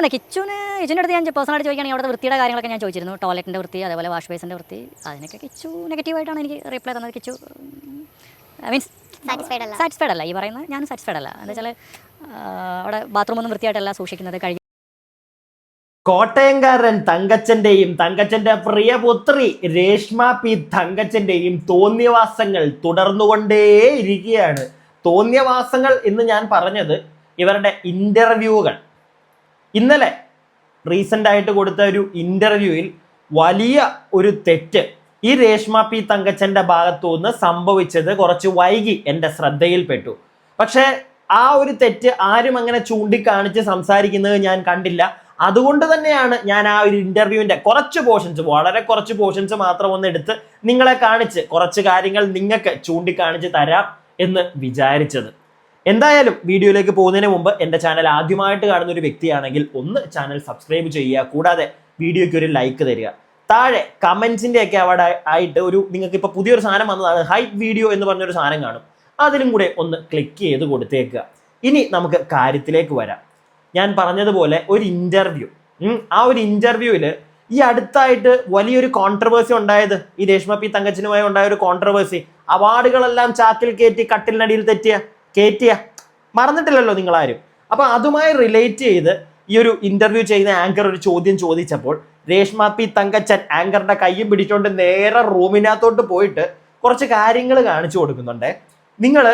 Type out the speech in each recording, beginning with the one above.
അല്ല കിച്ചുന് കിച്ചുവിന്റെ അടുത്ത് ഞാൻ പേഴ്സണലായിട്ട് ചോദിക്കുകയാണെങ്കിൽ അവിടുത്തെ വൃത്തിയുടെ കാര്യങ്ങളൊക്കെ ഞാൻ ചോദിച്ചിരുന്നു. ടോയ്ലറ്റിന്റെ വൃത്തി അതേപോലെ വാഷ് ബേസിന്റെ വൃത്തി. അതിനൊക്കെ കിച്ചു നെഗറ്റീവായിട്ടാണ് എനിക്ക് റിപ്ലൈ തന്നത്. കിച്ചു മീൻസ് സാറ്റിസ്ഫൈഡ് അല്ല. സാറ്റിസ്ഫൈഡ് അല്ല. ഈ പറയുന്നത് ഞാൻ സാറ്റിസ്ഫൈഡ് അല്ല. എന്താ വെച്ചാൽ അവിടെ ബാത്റൂമൊന്നും വൃത്തിയായിട്ടല്ല സൂക്ഷിക്കുന്നത്. കഴിഞ്ഞ കോട്ടയംകാരൻ തങ്കച്ചന്റെയും തങ്കച്ചന്റെ പ്രിയപുത്രി രേഷ്മ പി തങ്കച്ചന്റെയും തോന്നിയവാസങ്ങൾ തുടർന്നുകൊണ്ടേയിരിക്കുകയാണ്. തോന്നിയവാസങ്ങൾ എന്ന് ഞാൻ പറഞ്ഞത് ഇവരുടെ ഇന്റർവ്യൂകൾ ഇന്നലെ റീസെന്റ് ആയിട്ട് കൊടുത്ത ഒരു ഇന്റർവ്യൂവിൽ വലിയ ഒരു തെറ്റ് ഈ രേഷ്മ പി തങ്കച്ചന്റെ ഭാഗത്തു നിന്ന് സംഭവിച്ചത് കുറച്ച് വൈകി എന്റെ ശ്രദ്ധയിൽപ്പെട്ടു. പക്ഷേ ആ ഒരു തെറ്റ് ആരും അങ്ങനെ ചൂണ്ടിക്കാണിച്ച് സംസാരിക്കുന്നത് ഞാൻ കണ്ടില്ല. അതുകൊണ്ട് തന്നെയാണ് ഞാൻ ആ ഒരു ഇന്റർവ്യൂവിന്റെ കുറച്ച് പോർഷൻസ് വളരെ കുറച്ച് പോർഷൻസ് മാത്രം ഒന്ന് എടുത്ത് നിങ്ങളെ കാണിച്ച് കുറച്ച് കാര്യങ്ങൾ നിങ്ങൾക്ക് ചൂണ്ടിക്കാണിച്ച് തരാം എന്ന് വിചാരിച്ചത്. എന്തായാലും വീഡിയോയിലേക്ക് പോകുന്നതിന് മുമ്പ് എന്റെ ചാനൽ ആദ്യമായിട്ട് കാണുന്ന ഒരു വ്യക്തിയാണെങ്കിൽ ഒന്ന് ചാനൽ സബ്സ്ക്രൈബ് ചെയ്യുക കൂടാതെ വീഡിയോയ്ക്ക് ഒരു ലൈക്ക് തരിക. താഴെ കമൻസിന്റെ ഒക്കെ അവിടെ ആയിട്ട് ഒരു നിങ്ങൾക്ക് ഇപ്പോൾ പുതിയൊരു സാധനം വന്നതാണ് ഹൈപ്പ് വീഡിയോ എന്ന് പറഞ്ഞൊരു സാധനം കാണും. അതിലും കൂടെ ഒന്ന് ക്ലിക്ക് ചെയ്ത് കൊടുത്തേക്കുക. ഇനി നമുക്ക് കാര്യത്തിലേക്ക് വരാം. ഞാൻ പറഞ്ഞതുപോലെ ഒരു ഇന്റർവ്യൂ ആ ഒരു ഇന്റർവ്യൂവിൽ ഈ അടുത്തായിട്ട് വലിയൊരു കോൺട്രവേഴ്സി ഉണ്ടായത് ഈ രേഷ്മ പി തങ്കച്ചനുമായി ഉണ്ടായ ഒരു കോൺട്രവേഴ്സി അവാർഡുകളെല്ലാം ചാക്കിൽ കയറ്റി കട്ടിലിനടിയിൽ തെറ്റിയ കയറ്റിയ മറന്നിട്ടില്ലല്ലോ നിങ്ങളാരും. അപ്പൊ അതുമായി റിലേറ്റ് ചെയ്ത് ഈ ഒരു ഇന്റർവ്യൂ ചെയ്യുന്ന ആങ്കർ ഒരു ചോദ്യം ചോദിച്ചപ്പോൾ രേഷ്മ പി തങ്കച്ചൻ ആങ്കറിന്റെ കൈയും പിടിച്ചോണ്ട് നേരെ റൂമിനകത്തോട്ട് പോയിട്ട് കുറച്ച് കാര്യങ്ങൾ കാണിച്ചു കൊടുക്കുന്നുണ്ട്. നിങ്ങൾ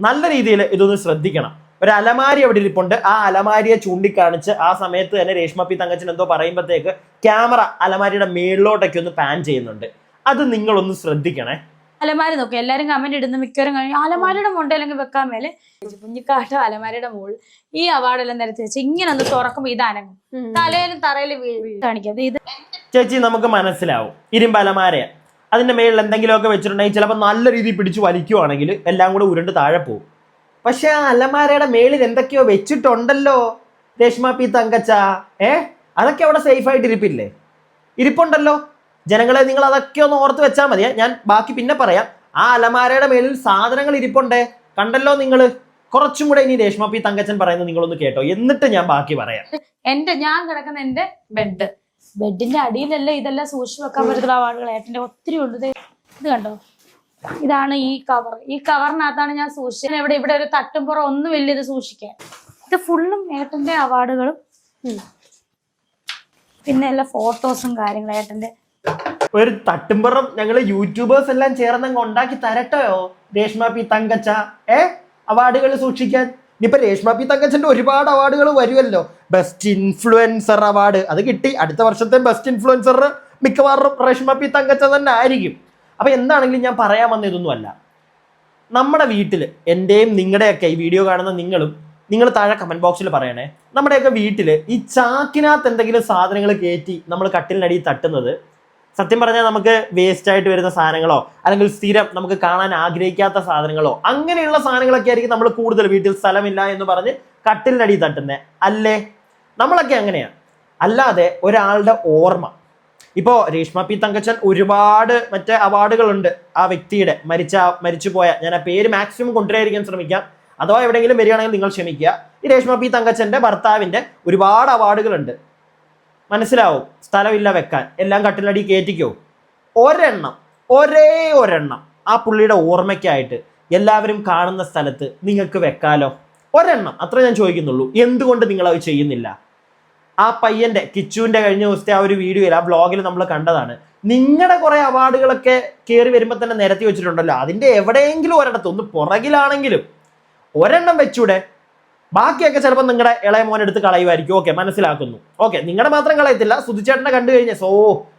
നല്ല രീതിയിൽ ഇതൊന്ന് ശ്രദ്ധിക്കണം. ഒരു അലമാരി അവിടെ ഇരിപ്പുണ്ട്. ആ അലമാരിയെ ചൂണ്ടിക്കാണിച്ച് ആ സമയത്ത് തന്നെ രേഷ്മ പി തങ്കച്ചൻ എന്തോ പറയുമ്പോഴത്തേക്ക് ക്യാമറ അലമാരിയുടെ മേളിലോട്ടൊക്കെ ഒന്ന് പാൻ ചെയ്യുന്നുണ്ട്. അത് നിങ്ങളൊന്ന് ശ്രദ്ധിക്കണേ. അലമാരി നോക്കും. എല്ലാരും കമന്റ് ഇടുന്ന. മിക്കവരും കഴിഞ്ഞു അലമാരിയുടെ മുണ്ടല്ലെങ്കിൽ വെക്കാൻ മേലെ കുഞ്ഞിക്കാട്ട അലമാരിയുടെ മുകളിൽ ഈ അവാർഡെല്ലാം നിരത്തി വെച്ച് ഇങ്ങനെ ഒന്ന് തുറക്കുമ്പോ ഇത് അനങ്ങും. തലയിലും തറയിലും കാണിക്കാം. കാണിക്കാതെ ഇത് ചേച്ചി നമുക്ക് മനസ്സിലാവും. ഇരുമ്പ് അലമാരയാ. അതിന്റെ മേളിൽ എന്തെങ്കിലുമൊക്കെ വെച്ചിട്ടുണ്ടെങ്കിൽ ചിലപ്പോൾ നല്ല രീതിയിൽ പിടിച്ച് വലിക്കുവാണെങ്കിൽ എല്ലാം കൂടെ ഉരുണ്ട് താഴെ പോകും. പക്ഷെ ആ അലമാരയുടെ മേളിൽ എന്തൊക്കെയോ വെച്ചിട്ടുണ്ടല്ലോ. രേഷ്മ പി തങ്കച്ച. ഏ? അതൊക്കെ അവിടെ സേഫ് ആയിട്ട് ഇരിപ്പില്ലേ? ഇരിപ്പുണ്ടല്ലോ. ജനങ്ങളെ നിങ്ങൾ അതൊക്കെ ഒന്ന് ഓർത്ത് വെച്ചാൽ മതിയെ ഞാൻ ബാക്കി പിന്നെ പറയാം. ആ അലമാരയുടെ മേലിൽ സാധനങ്ങൾ ഇരിപ്പുണ്ടേ. കണ്ടല്ലോ നിങ്ങൾ കുറച്ചും കൂടെ ഇനി രേഷ്മ പി തങ്കച്ചൻ പറയുന്നത് നിങ്ങളൊന്ന് കേട്ടോ. എന്നിട്ട് ഞാൻ ബാക്കി പറയാം. എന്റെ ഞാൻ കിടക്കുന്ന എന്റെ ബെഡ് ബെഡിന്റെ അടിയിലല്ലേ ഇതെല്ലാം സൂക്ഷിച്ചു വെക്കാൻ പറ്റുന്ന ആളുകൾ ഏട്ടന്റെ ഒത്തിരി ഉണ്ട് ദേ, ഇത് കണ്ടോ? ഇതാണ് ഈ കവർ ഈ കവറിനകത്താണ് ഞാൻ സൂക്ഷിച്ചത്. ഇവിടെ ഇവിടെ ഒരു തട്ടുംപുറം ഒന്നും വലിയത് സൂക്ഷിക്കാൻ. ഇത് ഫുള്ളും ഏട്ടന്റെ അവാർഡുകളും. പിന്നെ എല്ലാ ഫോട്ടോസും കാര്യങ്ങളും ഏട്ടന്റെ ഒരു തട്ടുംപുറം ഞങ്ങൾ യൂട്യൂബേഴ്സ് എല്ലാം ചേർന്നങ്ങ് ഉണ്ടാക്കി തരട്ടയോ? രേഷ്മ പി തങ്കച്ച ഏ? അവാർഡുകൾ സൂക്ഷിക്കാൻ. ഇനിയിപ്പോ രേഷ്മ പി തങ്കച്ചന്റെ ഒരുപാട് അവാർഡുകൾ വരുമല്ലോ. ബെസ്റ്റ് ഇൻഫ്ലുവൻസർ അവാർഡ് അത് കിട്ടി. അടുത്ത വർഷത്തെ ബെസ്റ്റ് ഇൻഫ്ലുവൻസർ മിക്കവാറും രേഷ്മ പി തങ്കച്ച തന്നെ ആയിരിക്കും. അപ്പൊ എന്താണെങ്കിലും ഞാൻ പറയാൻ വന്ന ഇതൊന്നുമല്ല നമ്മുടെ വീട്ടിൽ എന്റെയും നിങ്ങളുടെയൊക്കെ ഈ വീഡിയോ കാണുന്ന നിങ്ങളും നിങ്ങൾ താഴെ കമന്റ് ബോക്സിൽ പറയണേ. നമ്മുടെയൊക്കെ വീട്ടിൽ ഈ ചാക്കിനകത്ത് എന്തെങ്കിലും സാധനങ്ങൾ കയറ്റി നമ്മൾ കട്ടിലിനടിയിൽ തട്ടുന്നത് സത്യം പറഞ്ഞാൽ നമുക്ക് വേസ്റ്റ് ആയിട്ട് വരുന്ന സാധനങ്ങളോ അല്ലെങ്കിൽ സ്ഥിരം നമുക്ക് കാണാൻ ആഗ്രഹിക്കാത്ത സാധനങ്ങളോ അങ്ങനെയുള്ള സാധനങ്ങളൊക്കെ ആയിരിക്കും നമ്മൾ കൂടുതൽ വീട്ടിൽ സ്ഥലമില്ല എന്ന് പറഞ്ഞ് കട്ടിലിനടി തട്ടുന്നത് അല്ലേ? നമ്മളൊക്കെ അങ്ങനെയാണ് അല്ലാതെ ഒരാളുടെ ഓർമ്മ. ഇപ്പോൾ രേഷ്മ പി തങ്കച്ചൻ ഒരുപാട് മറ്റേ അവാർഡുകളുണ്ട്. ആ വ്യക്തിയുടെ മരിച്ച മരിച്ചു പോയ ഞാൻ ആ പേര് മാക്സിമം കൊണ്ടുവരാതിരിക്കാൻ ശ്രമിക്കാം. അഥവാ എവിടെയെങ്കിലും വരികയാണെങ്കിൽ നിങ്ങൾ ക്ഷമിക്കുക. ഈ രേഷ്മ പി തങ്കച്ചന്റെ ഭർത്താവിന്റെ ഒരുപാട് അവാർഡുകളുണ്ട്. മനസ്സിലാവും. സ്ഥലമില്ല വെക്കാൻ. എല്ലാം കട്ടിലടി കയറ്റിക്കോ ഒരെണ്ണം ഒരേ ഒരെണ്ണം ആ പുള്ളിയുടെ ഓർമ്മയ്ക്കായിട്ട് എല്ലാവരും കാണുന്ന സ്ഥലത്ത് നിങ്ങൾക്ക് വെക്കാലോ? ഒരെണ്ണം അത്ര ഞാൻ ചോദിക്കുന്നുള്ളൂ. എന്തുകൊണ്ട് നിങ്ങൾ അത് ചെയ്യുന്നില്ല? ആ പയ്യന്റെ കിച്ചുവിന്റെ കഴിഞ്ഞ ദിവസത്തെ ആ ഒരു വീഡിയോയിൽ ആ ബ്ലോഗിൽ നമ്മൾ കണ്ടതാണ്. നിങ്ങളുടെ കുറെ അവാർഡുകളൊക്കെ കയറി വരുമ്പോൾ തന്നെ നിരത്തി വെച്ചിട്ടുണ്ടല്ലോ. അതിന്റെ എവിടെയെങ്കിലും ഒരിടത്ത് ഒന്ന് പുറകിലാണെങ്കിലും. ഒരെണ്ണം വെച്ചൂടെ? ബാക്കിയൊക്കെ ചിലപ്പോൾ നിങ്ങളുടെ ഇളയ മോൻ എടുത്ത് കളയുമായിരിക്കും ഓക്കെ മനസ്സിലാക്കുന്നു. ഓക്കെ നിങ്ങളുടെ മാത്രം കളയത്തില്ല. സുധിച്ചേട്ടനെ കണ്ടു കഴിഞ്ഞാൽ സോ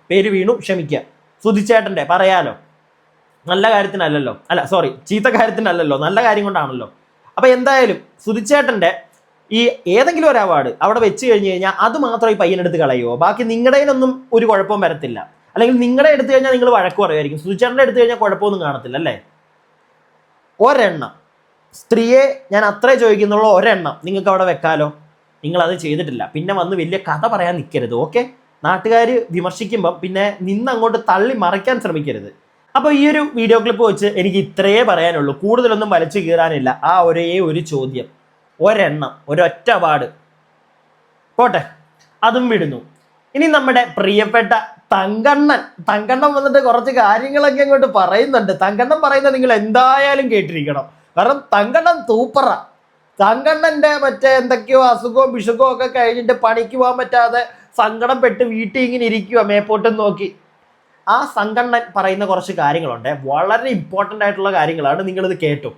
പേര് വീണു ക്ഷമിക്കുക സുധിച്ചേട്ടന്റെ പറയാലോ. നല്ല കാര്യത്തിനല്ലല്ലോ. അല്ല സോറി ചീത്ത കാര്യത്തിനല്ലല്ലോ. നല്ല കാര്യം കൊണ്ടാണല്ലോ. അപ്പം എന്തായാലും സുധിച്ചേട്ടന്റെ ഈ ഏതെങ്കിലും ഒരു അവാർഡ് അവിടെ വെച്ച് കഴിഞ്ഞ് കഴിഞ്ഞാൽ അത് മാത്രം ഈ പയ്യനെടുത്ത് കളയുമോ ബാക്കി നിങ്ങളുടെയിലൊന്നും ഒരു കുഴപ്പവും വരത്തില്ല. അല്ലെങ്കിൽ നിങ്ങളുടെ എടുത്തു കഴിഞ്ഞാൽ നിങ്ങൾ വഴക്ക് പറയുമായിരിക്കും സുധിച്ചേട്ടന്റെ എടുത്തു കഴിഞ്ഞാൽ കുഴപ്പമൊന്നും കാണത്തില്ല അല്ലേ? ഒരെണ്ണം. സ്ത്രീയെ ഞാൻ അത്രേ ചോദിക്കുന്നുള്ള ഒരെണ്ണം. നിങ്ങൾക്ക് അവിടെ വെക്കാലോ? നിങ്ങൾ അത് ചെയ്തിട്ടില്ല. പിന്നെ വന്ന് വലിയ കഥ പറയാൻ നിൽക്കരുത് ഓക്കെ നാട്ടുകാർ വിമർശിക്കുമ്പം പിന്നെ നിന്ന് അങ്ങോട്ട് തള്ളി മറയ്ക്കാൻ ശ്രമിക്കരുത്. അപ്പോൾ ഈ ഒരു വീഡിയോ ക്ലിപ്പ് വെച്ച് എനിക്ക് ഇത്രയേ പറയാനുള്ളൂ. കൂടുതലൊന്നും വലിച്ചു കീറാനില്ല. ആ ഒരേ ഒരു ചോദ്യം. ഒരെണ്ണം ഒരൊറ്റ അവാർഡ് പോട്ടെ അതും വിടുന്നു. ഇനി നമ്മുടെ പ്രിയപ്പെട്ട തങ്കണ്ണൻ. തങ്കണ്ണൻ വന്നിട്ട് കുറച്ച് കാര്യങ്ങളൊക്കെ അങ്ങോട്ട് പറയുന്നുണ്ട്. തങ്കണ്ണൻ പറയുന്നത് നിങ്ങൾ എന്തായാലും കേട്ടിരിക്കണം. കാരണം തങ്കണ്ണൻ തൂപ്പറ. തങ്കണ്ണന്റെ മറ്റേ എന്തൊക്കെയോ അസുഖവും വിഷുഖവും ഒക്കെ കഴിഞ്ഞിട്ട് പണിക്ക് പോകാൻ പറ്റാതെ സങ്കടം പെട്ട് വീട്ടിൽ ഇങ്ങനെ ഇരിക്കുക മേപ്പോട്ടും നോക്കി. ആ സങ്കണ്ണൻ പറയുന്ന കുറച്ച് കാര്യങ്ങളുണ്ട്. വളരെ ഇമ്പോർട്ടന്റ് ആയിട്ടുള്ള കാര്യങ്ങളാണ് നിങ്ങളിത് കേട്ടു.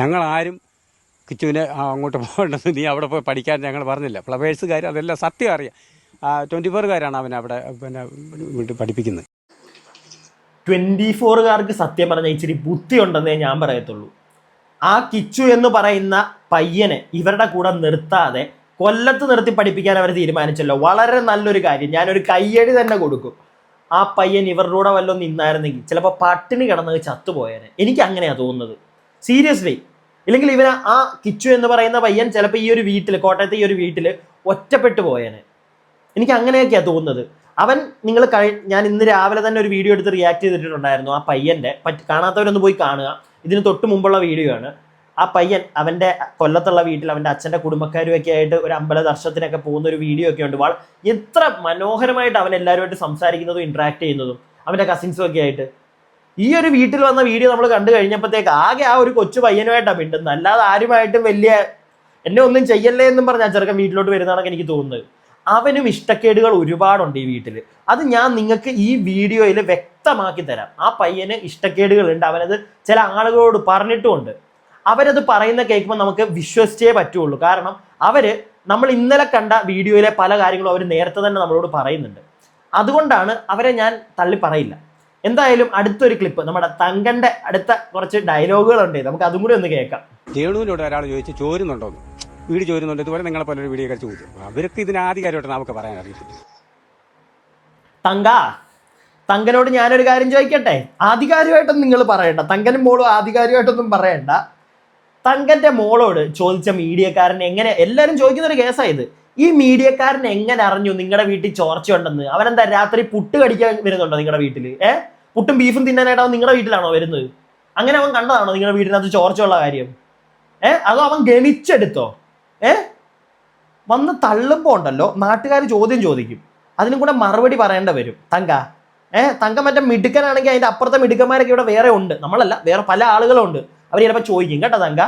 ഞങ്ങൾ ആരും കിച്ചുവിനെ അങ്ങോട്ട് പോകേണ്ടത് നീ അവിടെ പോയി പഠിക്കാൻ ഞങ്ങൾ പറഞ്ഞില്ല. ഫ്ലവേഴ്സുകാർ അതെല്ലാം സത്യം അറിയാം. ട്വന്റി ഫോറുകാരാണ് അവൻ അവിടെ പിന്നെ വീട്ടിൽ പഠിപ്പിക്കുന്നത്. ട്വന്റി ഫോറുകാർക്ക് സത്യം പറഞ്ഞാൽ ഇച്ചിരി ബുദ്ധി ഉണ്ടെന്നേ ഞാൻ പറയത്തുള്ളൂ. ആ കിച്ചു എന്ന് പറയുന്ന പയ്യനെ ഇവരുടെ കൂടെ നിർത്താതെ കൊല്ലത്ത് നിർത്തി പഠിപ്പിക്കാൻ അവർ തീരുമാനിച്ചല്ലോ. വളരെ നല്ലൊരു കാര്യം. ഞാനൊരു കയ്യടി തന്നെ കൊടുക്കും. ആ പയ്യൻ ഇവരുടെ കൂടെ വല്ലതും നിന്നായിരുന്നെങ്കിൽ ചിലപ്പോൾ പട്ടിണി കിടന്നത് ചത്തുപോയേനെ. എനിക്ക് അങ്ങനെയാണ് തോന്നുന്നത്. സീരിയസ്ലി ഇല്ലെങ്കിൽ ഇവന് ആ കിച്ചു എന്ന് പറയുന്ന പയ്യൻ ചിലപ്പോൾ ഈ ഒരു വീട്ടിൽ കോട്ടയത്തെ ഈ ഒരു വീട്ടിൽ ഒറ്റപ്പെട്ടു പോയേനെ. എനിക്ക് അങ്ങനെയൊക്കെയാണ് തോന്നുന്നത്. അവൻ നിങ്ങൾ കഴി ഞാൻ ഇന്ന് രാവിലെ തന്നെ ഒരു വീഡിയോ എടുത്ത് റിയാക്ട് ചെയ്തിട്ടുണ്ടായിരുന്നു ആ പയ്യന്റെ പറ്റ് കാണാത്തവരൊന്ന് പോയി കാണുക. ഇതിന് തൊട്ട് മുമ്പുള്ള വീഡിയോ ആണ്. ആ പയ്യൻ അവന്റെ കൊല്ലത്തുള്ള വീട്ടിൽ അവന്റെ അച്ഛന്റെ കുടുംബക്കാരുമൊക്കെ ആയിട്ട് ഒരു അമ്പല ദർശനത്തിനൊക്കെ പോകുന്ന ഒരു വീഡിയോ ഒക്കെ ഉണ്ട്. വാൾ എത്ര മനോഹരമായിട്ട് അവൻ എല്ലാവരുമായിട്ട് സംസാരിക്കുന്നതും ഇൻട്രാക്ട് ചെയ്യുന്നതും അവന്റെ കസിൻസും ഒക്കെ ആയിട്ട്. ഈ ഒരു വീട്ടിൽ വന്ന വീഡിയോ നമ്മൾ കണ്ടു കഴിഞ്ഞപ്പോഴത്തേക്ക് ആകെ ആ ഒരു കൊച്ചു പയ്യനുമായിട്ടാണ് മിണ്ടുന്നത്. അല്ലാതെ ആരുമായിട്ടും വലിയ എന്നെ ഒന്നും ചെയ്യല്ലേ എന്നും പറഞ്ഞ ചെറുക്കൻ വീട്ടിലോട്ട് വരുന്നതാണെന്ന് എനിക്ക് തോന്നുന്നത്. അവനും ഇഷ്ടക്കേടുകൾ ഒരുപാടുണ്ട് ഈ വീട്ടിൽ അത് ഞാൻ നിങ്ങൾക്ക് ഈ വീഡിയോയിൽ വ്യക്തമാക്കി തരാം. ആ പയ്യന് ഇഷ്ടക്കേടുകളുണ്ട്. അവനത് ചില ആളുകളോട് പറഞ്ഞിട്ടുമുണ്ട്. അവരത് പറയുന്ന കേൾക്കുമ്പോൾ നമുക്ക് വിശ്വസിച്ചേ പറ്റുള്ളൂ. കാരണം അവർ നമ്മൾ ഇന്നലെ കണ്ട വീഡിയോയിലെ പല കാര്യങ്ങളും അവർ നേരത്തെ തന്നെ നമ്മളോട് പറയുന്നുണ്ട്. അതുകൊണ്ടാണ് അവരെ ഞാൻ തള്ളി പറയില്ല. എന്തായാലും അടുത്തൊരു ക്ലിപ്പ്. നമ്മുടെ തങ്കന്റെ അടുത്ത കുറച്ച് ഡയലോഗുകൾ ഉണ്ട് നമുക്ക് അതും കൂടി ഒന്ന് കേൾക്കാം. ചോദിച്ചു ചോരുന്നുണ്ടോന്ന്. വീട് ചോരുന്നുണ്ട്. ഇതുപോലെ നിങ്ങളെ പോലെ ഒരു വീഡിയോ ഒക്കെ ചോദിച്ചു അവർക്ക് ഇതിന് ആധികാരമായിട്ട് നമുക്ക് പറയാൻ അറിയിച്ചു തങ്ക തങ്കനോട് ഞാനൊരു കാര്യം ചോദിക്കട്ടെ? ആധികാരികമായിട്ടൊന്നും നിങ്ങൾ പറയണ്ട. തങ്കനും മോളും ആധികാരികമായിട്ടൊന്നും പറയണ്ട. തങ്കന്റെ മോളോട് ചോദിച്ച മീഡിയക്കാരൻ എങ്ങനെ എല്ലാവരും ചോദിക്കുന്ന ഒരു കേസായത് ഈ മീഡിയക്കാരൻ എങ്ങനെ അറിഞ്ഞു നിങ്ങളുടെ വീട്ടിൽ ചോർച്ചയുണ്ടെന്ന് അവനെന്താ രാത്രി പുട്ട് കടിക്കാൻ വരുന്നുണ്ടോ നിങ്ങളുടെ വീട്ടിൽ ഏ? പുട്ടും ബീഫും തിന്നാനായിട്ട് അവൻ നിങ്ങളുടെ വീട്ടിലാണോ വരുന്നത്? അങ്ങനെ അവൻ കണ്ടതാണോ നിങ്ങളുടെ വീട്ടിനകത്ത് ചോർച്ചയുള്ള കാര്യം? ഏ? അതോ അവൻ ഗണിച്ചെടുത്തോ? ഏ? വന്ന് തള്ളുമ്പോൾ ഉണ്ടല്ലോ നാട്ടുകാർ ചോദ്യം ചോദിക്കും. അതിനും കൂടെ മറുപടി പറയേണ്ട വരും. തങ്ക. ഏ? തങ്ക മറ്റേ മിടുക്കനാണെങ്കിൽ അതിന്റെ അപ്പുറത്തെ മിടുക്കന്മാരൊക്കെ ഇവിടെ വേറെ ഉണ്ട്. നമ്മളല്ല വേറെ പല ആളുകളും ഉണ്ട് അവർ ചിലപ്പോൾ ചോദിക്കും. കേട്ടോ തങ്ക?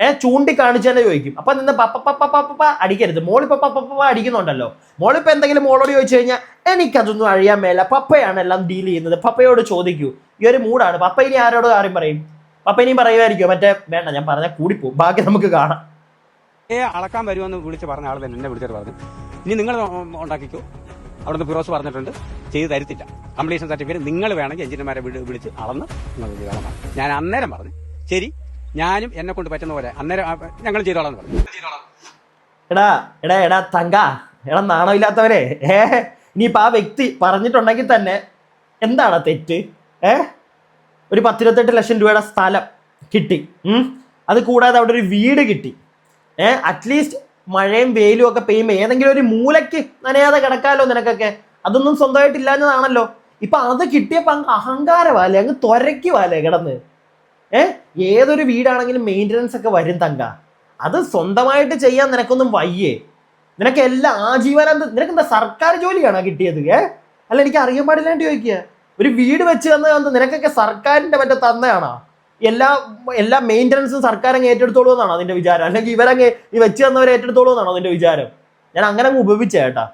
ഏ? ചൂണ്ടി കാണിച്ചു തന്നെ ചോദിക്കും. അപ്പൊ നിന്ന് പപ്പ അടിക്കരുത്. മോളിപ്പോ പപ്പ അടിക്കുന്നുണ്ടല്ലോ. മോളിപ്പോൾ എന്തെങ്കിലും മോളോട് ചോദിച്ചു കഴിഞ്ഞാൽ എനിക്കതൊന്നും അഴിയാൻ മേല. പപ്പയാണ് എല്ലാം ഡീൽ ചെയ്യുന്നത്. പപ്പയോട് ചോദിക്കൂ. ഈ ഒരു മൂടാണ് പപ്പ ഇനി ആരോട് കാര്യം പറയും. പപ്പ ഇനിയും പറയുമായിരിക്കും? മറ്റേ വേണ്ട ഞാൻ പറഞ്ഞാൽ കൂടിപ്പോവും. ബാക്കി നമുക്ക് കാണാം. ഏ അളക്കാൻ വരുമെന്ന് വിളിച്ച് പറഞ്ഞ ആൾ തന്നെ എന്നെ വിളിച്ചിട്ട് പറഞ്ഞു. ഇനി നിങ്ങൾ ഉണ്ടാക്കിക്കോ. അവിടുന്ന് ഫിറോസ് പറഞ്ഞിട്ടുണ്ട്. ചെയ്ത് തരത്തില്ല. കംപ്ലീഷൻ സർട്ടിഫിക്കറ്റ് നിങ്ങൾ വേണമെങ്കിൽ എഞ്ചിനീയർമാരെ വിളി- വിളിച്ച് അളന്ന് നിങ്ങൾ ചെയ്തോളാം. ഞാൻ അന്നേരം പറഞ്ഞു. ശരി ഞാനും എന്നെ കൊണ്ട് പറ്റുന്ന പോലെ അന്നേരം ഞങ്ങൾ ചെയ്തോളാം പറഞ്ഞു. എടാ എടാ എടാ തങ്ക. എടാ നാണമില്ലാത്തവരെ ഏ ഇനിയിപ്പോൾ ആ വ്യക്തി പറഞ്ഞിട്ടുണ്ടെങ്കിൽ തന്നെ എന്താണ് തെറ്റ്? ഏ? ഒരു പത്തിരുപത്തെട്ട് ലക്ഷം രൂപയുടെ സ്ഥലം കിട്ടി. അത് കൂടാതെ അവിടെ ഒരു വീട് കിട്ടി. ഏ അറ്റ്ലീസ്റ്റ് മഴയും വെയിലും ഒക്കെ പെയ്യുമ്പോൾ ഏതെങ്കിലും ഒരു മൂലയ്ക്ക് നനയാതെ കിടക്കാമല്ലോ നിനക്കൊക്കെ. അതൊന്നും സ്വന്തമായിട്ട് ഇല്ലാഞ്ഞതാണല്ലോ ഇപ്പൊ അത് കിട്ടിയപ്പോൾ അങ്ങ് അഹങ്കാരമാലേ അങ്ങ് തുരക്കുവാലേ കിടന്ന്? ഏഹ് ഏതൊരു വീടാണെങ്കിലും മെയിന്റനൻസ് ഒക്കെ വരും തങ്ക. അത് സ്വന്തമായിട്ട് ചെയ്യാൻ നിനക്കൊന്നും വയ്യേ. നിനക്ക് എല്ലാം ആജീവനാന്ത നിനക്ക് എന്താ സർക്കാർ ജോലിയാണ് കിട്ടിയത്? ഏ അല്ല എനിക്ക് അറിയാൻ പാടില്ലാണ്ട് ചോദിക്കുക ഒരു വീട് വെച്ച് തന്നത് നിനക്കൊക്കെ സർക്കാരിന്റെ മറ്റേ തന്നയാണോ എല്ലാ എല്ലാ മെയിന്റനൻസും സർക്കാർ അങ്ങ് ഏറ്റെടുത്തോളൂ എന്നാണ് അതിന്റെ വിചാരം? അല്ലെങ്കിൽ ഇവരങ്ങ് ഈ വെച്ച് തന്നവരെ ഏറ്റെടുത്തോളൂ എന്നാണ് അതിന്റെ വിചാരം? ഞാൻ അങ്ങനെ അങ്ങ് ഉപയോഗിച്ച ചേട്ടാ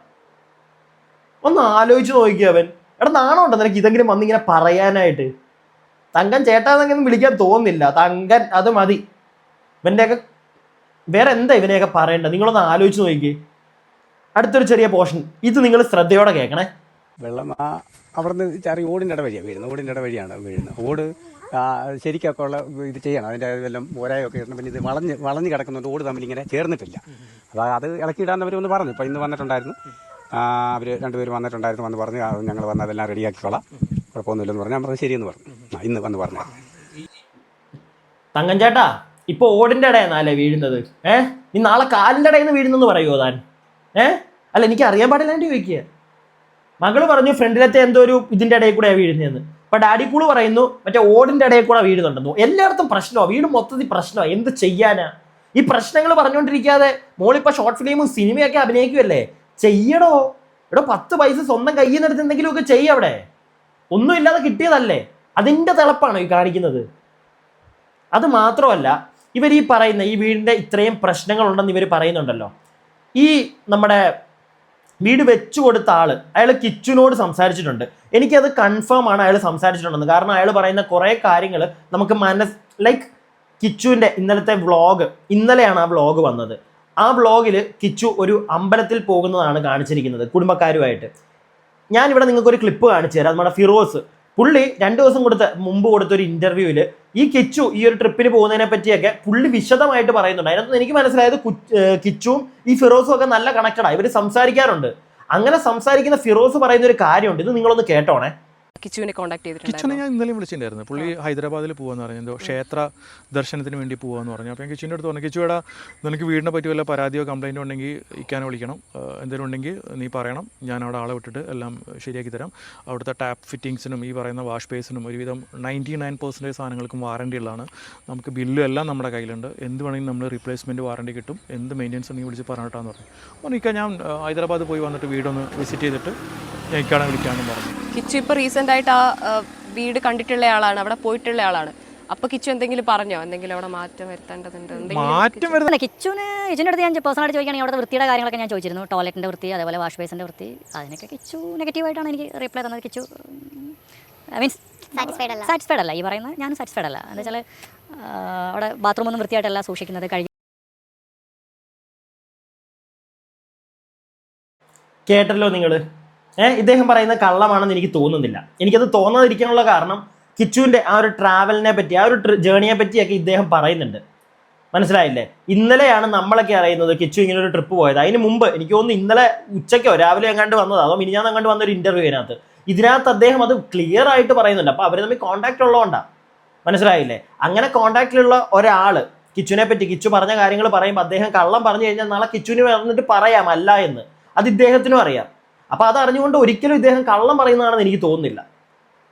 ഒന്ന് ആലോചിച്ച് നോക്കിയ അവൻ. എടാ നാണം ഉണ്ടോ നിനക്ക് ഇതെങ്കിലും വന്നിങ്ങനെ പറയാനായിട്ട്? തങ്കൻ ചേട്ടാന്നെങ്കിലും വിളിക്കാൻ തോന്നുന്നില്ല. തങ്കൻ അത് മതി. ഇവന്റെയൊക്കെ വേറെ എന്താ ഇവനെയൊക്കെ പറയേണ്ടത്? നിങ്ങളൊന്ന് ആലോചിച്ച് നോക്കി അടുത്തൊരു ചെറിയ പോർഷൻ ഇത് നിങ്ങൾ ശ്രദ്ധയോടെ കേൾക്കണേ. വെള്ളം അവിടുന്ന് ചെറിയ ഓടിന്റെ ഇട വഴിയാണ് വീഴുന്നത്. ഓടിന്റെ ഇട വഴിയാണ് വീഴുന്നത്. ഓട് ശരിക്കൊക്കെ ഉള്ള ഇത് ചെയ്യണം. അതിന്റെ വല്ലതും പോരായൊക്കെ ഇടണം. പിന്നെ ഇത് വളഞ്ഞ് വളഞ്ഞ് കിടക്കുന്നുണ്ട് ഓട് തമ്മിൽ ഇങ്ങനെ ചേർന്നിട്ടില്ല. അപ്പോൾ അത് ഇളക്കിയിടാൻ അവർ ഒന്ന് പറഞ്ഞു. ഇപ്പോൾ ഇന്ന് വന്നിട്ടുണ്ടായിരുന്നു. അവർ രണ്ടുപേരും വന്നിട്ടുണ്ടായിരുന്നു. വന്ന് പറഞ്ഞു ഞങ്ങൾ വന്ന് അതെല്ലാം റെഡിയാക്കിക്കോളാം. കുഴപ്പമൊന്നുമില്ലെന്ന് പറഞ്ഞു. ഞാൻ പറഞ്ഞു ശരിയെന്ന് പറഞ്ഞു. ആ ഇന്ന് വന്ന് പറഞ്ഞു. തങ്കഞ്ചേട്ടാ ഇപ്പൊ ഓടിന്റെ ഇടയെന്നല്ലേ വീഴുന്നത്? ഏ? നീ നാളെ കാലിന്റെ ഇടയിൽ നിന്ന് വീഴുന്നെന്ന് പറയുമോ താൻ? ഏ? അല്ല എനിക്ക് അറിയാൻ പാടില്ലാണ്ട് ചോദിക്കുക മകൾ പറഞ്ഞു ഫ്രണ്ടിലത്തെ എന്തോ ഒരു ഇതിന്റെ ഇടയിൽ കൂടെയാണ് വീഴുന്നതെന്ന്. അപ്പൊ ഡാഡി കൂൾ പറയുന്നു മറ്റേ ഓടിന്റെ ഇടയിൽ കൂടെ വീഴുന്നുണ്ടെന്നു എല്ലായിടത്തും പ്രശ്നമോ വീട് മൊത്തത്തിൽ പ്രശ്നമോ എന്ത് ചെയ്യാനാ? ഈ പ്രശ്നങ്ങൾ പറഞ്ഞുകൊണ്ടിരിക്കാതെ മോളിപ്പോ ഷോർട്ട് ഫിലിമും സിനിമയൊക്കെ അഭിനയിക്കുമല്ലേ ചെയ്യണോ ഇവിടെ പത്ത് പൈസ സ്വന്തം കയ്യിൽ നിന്ന് എടുത്ത് എന്തെങ്കിലുമൊക്കെ ഒന്നും ഒന്നുമില്ലാതെ കിട്ടിയതല്ലേ? അതിന്റെ തിളപ്പാണോ ഈ കാണിക്കുന്നത്. അത് മാത്രമല്ല ഇവർ ഈ പറയുന്ന ഈ വീടിന്റെ ഇത്രയും പ്രശ്നങ്ങളുണ്ടെന്ന് ഇവർ പറയുന്നുണ്ടല്ലോ. ഈ നമ്മുടെ വീട് വെച്ചു കൊടുത്ത ആൾ അയാൾ കിച്ചുനോട് സംസാരിച്ചിട്ടുണ്ട്. എനിക്കത് കൺഫേം ആണ് അയാൾ സംസാരിച്ചിട്ടുണ്ടെന്ന്. കാരണം അയാൾ പറയുന്ന കുറേ കാര്യങ്ങൾ നമുക്ക് മനസ് ലൈക്ക് കിച്ചുവിന്റെ ഇന്നലത്തെ വ്ളോഗ് ഇന്നലെയാണ് ആ വ്ളോഗ് വന്നത്. ആ വ്ളോഗിൽ കിച്ചു ഒരു അമ്പലത്തിൽ പോകുന്നതാണ് കാണിച്ചിരിക്കുന്നത് കുടുംബക്കാരുമായിട്ട്. ഞാനിവിടെ നിങ്ങൾക്കൊരു ക്ലിപ്പ് കാണിച്ചു തരാം. നമ്മുടെ ഫിറോസ്. പുള്ളി രണ്ടു ദിവസം കൊടുത്ത മുമ്പ് കൊടുത്ത ഒരു ഇന്റർവ്യൂവിൽ ഈ കിച്ചു ഈ ഒരു ട്രിപ്പിന് പോകുന്നതിനെ പറ്റിയൊക്കെ പുള്ളി വിശദമായിട്ട് പറയുന്നുണ്ട് അതിനകത്ത് എനിക്ക് മനസ്സിലായത് കിച്ചും ഈ ഫിറോസും ഒക്കെ നല്ല കണക്റ്റഡാണ് ഇവർ സംസാരിക്കാറുണ്ട്. അങ്ങനെ സംസാരിക്കുന്ന ഫിറോസ് പറയുന്ന ഒരു കാര്യമുണ്ട്. ഇത് നിങ്ങളൊന്ന് കേട്ടോണേ. കിച്ചുവിനെ കോൺടാക്ട് ചെയ്തിട്ടുണ്ട് ഞാൻ ഇന്നലെ വിളിച്ചിട്ടുണ്ടായിരുന്നു. പുള്ളി ഹൈദരാബാദിൽ പോകാന്ന് പറഞ്ഞു. എന്തോ ക്ഷേത്ര ദർശനത്തിന് വേണ്ടി പോകാന്ന് പറഞ്ഞു. അപ്പോൾ ഞാൻ കിച്ചുവിന്റെ അടുത്ത് പറഞ്ഞു കിച്ചുവേടാ നിനക്ക് വീടിനെ പറ്റി വല്ല പരാതിയോ കംപ്ലൈന്റോ ഉണ്ടെങ്കിൽ ഇക്കാനെ വിളിക്കണം. എന്തെങ്കിലും ഉണ്ടെങ്കിൽ നീ പറയണം. ഞാൻ അവിടെ ആളെ വിട്ടിട്ട് എല്ലാം ശരിയാക്കി തരാം. അവിടുത്തെ ടാപ്പ് ഫിറ്റിങ്സിനും ഈ പറയുന്ന വാഷ് ബേസിനും ഒരുവിധം നയന്റി നയൻ പെർസെന്റേജ് സാധനങ്ങൾക്കും വാറണ്ടി ഉള്ളതാണ്. നമുക്ക് ബില്ലും എല്ലാം നമ്മുടെ കയ്യിലുണ്ട്. എന്ത് വേണമെങ്കിലും നമ്മൾ റീപ്ലേസ്മെന്റ് വാറണ്ടി കിട്ടും. എന്ത് മെയിന്റെനൻസ് നീ വിളിച്ച് പറഞ്ഞിട്ടാന്ന് പറഞ്ഞു. അപ്പോൾ ഇക്ക ഞാൻ ഹൈദരാബാദ് പോയി വന്നിട്ട് വീടൊന്ന് വിസിറ്റ് ചെയ്തിട്ട് ഞാൻ ഇക്കാണെ വിളിക്കാമെന്ന് പറഞ്ഞു. കിച്ചു ഇപ്പൊ റീസെന്റ് ആയിട്ട് ആ വീട് കണ്ടിട്ടുള്ള ആളാണ് അവിടെ പോയിട്ടുള്ള ആളാണ് അപ്പൊ കിച്ചു എന്തെങ്കിലും പറഞ്ഞോ? എന്തെങ്കിലും അവിടെ മാറ്റം വരുത്തേണ്ടതുണ്ട്? എന്തെങ്കിലും മാറ്റം വരുന്ന അല്ല കിച്ചുവിന് അടുത്ത് ഞാൻ പേഴ്സണലായിട്ട് ചോദിക്കുകയാണെങ്കിൽ അവിടെ വൃത്തിയുടെ കാര്യങ്ങളൊക്കെ ഞാൻ ചോദിച്ചിരുന്നു. ടോയ്ലറ്റിന്റെ വൃത്തി അതേപോലെ വാഷ് ബേസിന്റെ വൃത്തി. അതിനൊക്കെ കിച്ചു നെഗറ്റീവായിട്ടാണ് എനിക്ക് റിപ്ലൈ തന്നത്. കിച്ചു മീൻസ് സാറ്റിസ്ഫൈഡ് അല്ല. സാറ്റിസ്ഫൈഡ് അല്ല. ഈ പറയുന്നത് ഞാൻ സാറ്റിസ്ഫൈഡ് അല്ല. എന്ന് വെച്ചാൽ അവിടെ ബാത്റൂം ഒന്നും വൃത്തിയായിട്ടല്ല സൂക്ഷിക്കുന്നത്. കഴിഞ്ഞു കേട്ടല്ലോ നിങ്ങൾ ഇദ്ദേഹം പറയുന്ന കള്ളമാണെന്ന് എനിക്ക് തോന്നുന്നില്ല. എനിക്കത് തോന്നാതിരിക്കാനുള്ള കാരണം കിച്ചുവിന്റെ ആ ഒരു ട്രാവലിനെ പറ്റി ആ ഒരു ജേണിയെ പറ്റിയൊക്കെ ഇദ്ദേഹം പറയുന്നുണ്ട്. മനസ്സിലായില്ലേ? ഇന്നലെയാണ് നമ്മളൊക്കെ അറിയുന്നത് കിച്ചു ഇങ്ങനെ ഒരു ട്രിപ്പ് പോയത്. അതിന് മുമ്പ് എനിക്ക് തോന്നുന്നു ഇന്നലെ ഉച്ചയ്ക്കോ രാവിലെ എങ്ങാണ്ട് വന്നത്. അതോ മിനിഞ്ഞാന്ന് എങ്ങാണ്ട് വന്ന ഒരു ഇന്റർവ്യൂ ഇതിനകത്ത്. ഇതിനകത്ത് അദ്ദേഹം അത് ക്ലിയർ ആയിട്ട് പറയുന്നുണ്ട്. അപ്പൊ അവർ തമ്മിൽ കോൺടാക്റ്റ് ഉള്ളതുകൊണ്ടാണ് മനസ്സിലായില്ലേ? അങ്ങനെ കോൺടാക്റ്റിലുള്ള ഒരാൾ കിച്ചുവിനെ പറ്റി കിച്ചു പറഞ്ഞ കാര്യങ്ങൾ പറയുമ്പോൾ അദ്ദേഹം കള്ളം പറഞ്ഞു കഴിഞ്ഞാൽ നാളെ കിച്ചുവിന് വന്നിട്ട് പറയാം അല്ല എന്ന്. അത് ഇദ്ദേഹത്തിനും അറിയാം. അപ്പൊ അത് അറിഞ്ഞുകൊണ്ട് ഒരിക്കലും ഇദ്ദേഹം കള്ളം പറയുന്നതാണെന്ന് എനിക്ക് തോന്നുന്നില്ല.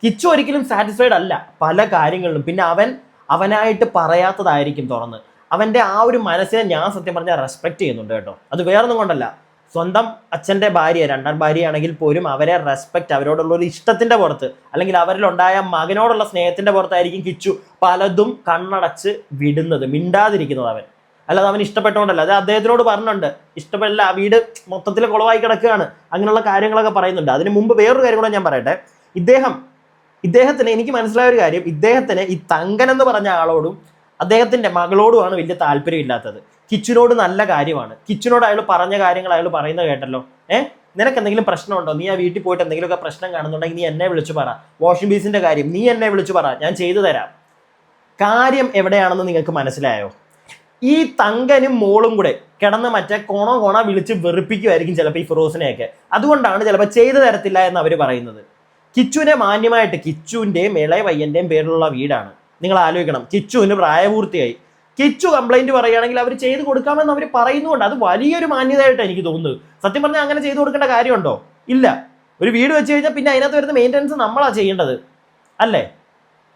കിച്ചു ഒരിക്കലും സാറ്റിസ്ഫൈഡ് അല്ല പല കാര്യങ്ങളിലും. പിന്നെ അവൻ അവനായിട്ട് പറയാത്തതായിരിക്കും തുറന്ന്. അവന്റെ ആ ഒരു മനസ്സിനെ ഞാൻ സത്യം പറഞ്ഞാൽ റെസ്പെക്ട് ചെയ്യുന്നുണ്ട് കേട്ടോ. അത് വേറൊന്നും കൊണ്ടല്ല. സ്വന്തം അച്ഛന്റെ ഭാര്യ രണ്ടാം ഭാര്യയാണെങ്കിൽ പോലും അവരെ റെസ്പെക്റ്റ് അവരോടുള്ള ഒരു ഇഷ്ടത്തിന്റെ പുറത്ത് അല്ലെങ്കിൽ അവരിലുണ്ടായ മകനോടുള്ള സ്നേഹത്തിന്റെ പുറത്തായിരിക്കും കിച്ചു പലതും കണ്ണടച്ച് വിടുന്നത് മിണ്ടാതിരിക്കുന്നത് അവൻ. അല്ലാതെ അവൻ ഇഷ്ടപ്പെട്ടുകൊണ്ടല്ല അത് അദ്ദേഹത്തിനോട് പറഞ്ഞിട്ടുണ്ട്. ഇഷ്ടപ്പെടില്ല ആ വീട് മൊത്തത്തിൽ കുളവായി കിടക്കുകയാണ്. അങ്ങനെയുള്ള കാര്യങ്ങളൊക്കെ പറയുന്നുണ്ട്. അതിന് മുമ്പ് വേറൊരു കാര്യം കൂടെ ഞാൻ പറയട്ടെ. ഇദ്ദേഹം ഇദ്ദേഹത്തിന് എനിക്ക് മനസ്സിലായ ഒരു കാര്യം. ഇദ്ദേഹത്തിന് ഈ തങ്കൻ എന്ന് പറഞ്ഞ ആളോടും അദ്ദേഹത്തിന്റെ മകളോടുമാണ് വലിയ താല്പര്യമില്ലാത്തത്. കിച്ചുനോട് നല്ല കാര്യമാണ്. കിച്ചുനോട് അയാൾ പറഞ്ഞ കാര്യങ്ങൾ അയാൾ പറയുന്നത് കേട്ടല്ലോ. ഏഹ് നിനക്ക് എന്തെങ്കിലും പ്രശ്നമുണ്ടോ? നീ ആ വീട്ടിൽ പോയിട്ട് എന്തെങ്കിലുമൊക്കെ പ്രശ്നം കാണുന്നുണ്ടെങ്കിൽ നീ എന്നെ വിളിച്ചു പറ. വാഷിംഗ് ബീസിന്റെ കാര്യം നീ എന്നെ വിളിച്ചു പറ. ഞാൻ ചെയ്തു തരാം. കാര്യം എവിടെയാണെന്ന് നിങ്ങൾക്ക് മനസ്സിലായോ? ഈ തങ്കനും മോളും കൂടെ കിടന്ന് മറ്റേ കോണോ കോണ വിളിച്ച് വെറുപ്പിക്കുമായിരിക്കും ചിലപ്പോൾ ഈ ഫിറോസിനെയൊക്കെ. അതുകൊണ്ടാണ് ചിലപ്പോൾ ചെയ്തു തരത്തില്ല എന്ന് അവർ പറയുന്നത്. കിച്ചുവിനെ മാന്യമായിട്ട് കിച്ചുവിന്റെയും ഇളയ പയ്യന്റെയും പേരിലുള്ള വീടാണ്. നിങ്ങൾ ആലോചിക്കണം. കിച്ചുവിന് പ്രായപൂർത്തിയായി. കിച്ചു കംപ്ലൈന്റ് പറയുകയാണെങ്കിൽ അവർ ചെയ്തു കൊടുക്കാമെന്ന് അവർ പറയുന്നുണ്ട്. അത് വലിയൊരു മാന്യതയായിട്ട് എനിക്ക് തോന്നുന്നത്. സത്യം പറഞ്ഞാൽ അങ്ങനെ ചെയ്തു കൊടുക്കേണ്ട കാര്യമുണ്ടോ? ഇല്ല. ഒരു വീട് വെച്ച് കഴിഞ്ഞാൽ പിന്നെ അതിനകത്ത് വരുന്ന മെയിന്റനൻസ് നമ്മളാ ചെയ്യേണ്ടത്. അല്ലേ?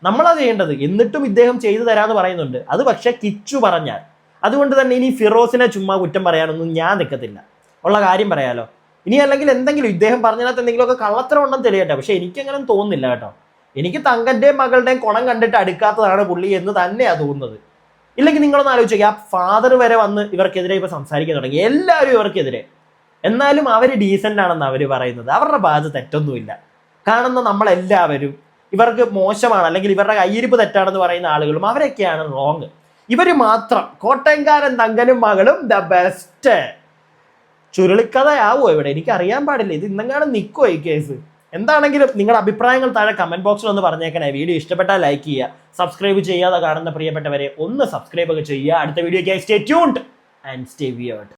നമ്മളാ ചെയ്യേണ്ടത്. എന്നിട്ടും ഇദ്ദേഹം ചെയ്തു തരാമെന്ന് പറയുന്നുണ്ട്. അത് പക്ഷേ കിച്ചു പറഞ്ഞാൽ. അതുകൊണ്ട് തന്നെ ഇനി ഫിറോസിനെ ചുമ്മാ കുറ്റം പറയാനൊന്നും ഞാൻ നിൽക്കത്തില്ല ഉള്ള കാര്യം പറയാലോ. ഇനി അല്ലെങ്കിൽ എന്തെങ്കിലും ഇദ്ദേഹം പറഞ്ഞതിനകത്ത് എന്തെങ്കിലുമൊക്കെ കള്ളത്തരം ഉണ്ടെന്ന് തെളിയട്ടെ. പക്ഷെ എനിക്കങ്ങനെ തോന്നുന്നില്ല കേട്ടോ. എനിക്ക് തങ്കന്റെയും മകളുടെയും കുണം കണ്ടിട്ട് അടുക്കാത്തതാണ് പുള്ളി എന്ന് തന്നെയാണ് തോന്നുന്നത്. ഇല്ലെങ്കിൽ നിങ്ങളൊന്ന് ആലോചിക്കുക ആ ഫാദർ വരെ വന്ന് ഇവർക്കെതിരെ ഇപ്പൊ സംസാരിക്കാൻ തുടങ്ങി. എല്ലാവരും ഇവർക്കെതിരെ. എന്നാലും അവർ ഡീസന്റ് ആണെന്ന് അവർ പറയുന്നത്. അവരുടെ ഭാഗത്ത് തെറ്റൊന്നുമില്ല. കാണുന്ന നമ്മളെല്ലാവരും ഇവർക്ക് മോശമാണ് അല്ലെങ്കിൽ ഇവരുടെ കയ്യിരിപ്പ് തെറ്റാണെന്ന് പറയുന്ന ആളുകളും അവരൊക്കെയാണ് റോങ് ഇവർ മാത്രം. കോട്ടയംകാരൻ തങ്കനും മകളും ദ ബെസ്റ്റ് ചുരുളിക്കഥയാവോ ഇവിടെ? എനിക്ക് അറിയാൻ പാടില്ല. ഇത് ഇന്നെങ്ങാനും നിൽക്കുമോ ഈ കേസ് എന്താണെങ്കിലും നിങ്ങളുടെ അഭിപ്രായങ്ങൾ താഴെ കമന്റ് ബോക്സിൽ ഒന്ന് പറഞ്ഞേക്കണേ. വീഡിയോ ഇഷ്ടപ്പെട്ടാൽ ലൈക്ക് ചെയ്യുക. സബ്സ്ക്രൈബ് ചെയ്യാതെ കാണുന്ന പ്രിയപ്പെട്ടവരെ ഒന്ന് സബ്സ്ക്രൈബ് ഒക്കെ ചെയ്യുക. അടുത്ത വീഡിയോയ്ക്കായി stay tuned and stay weird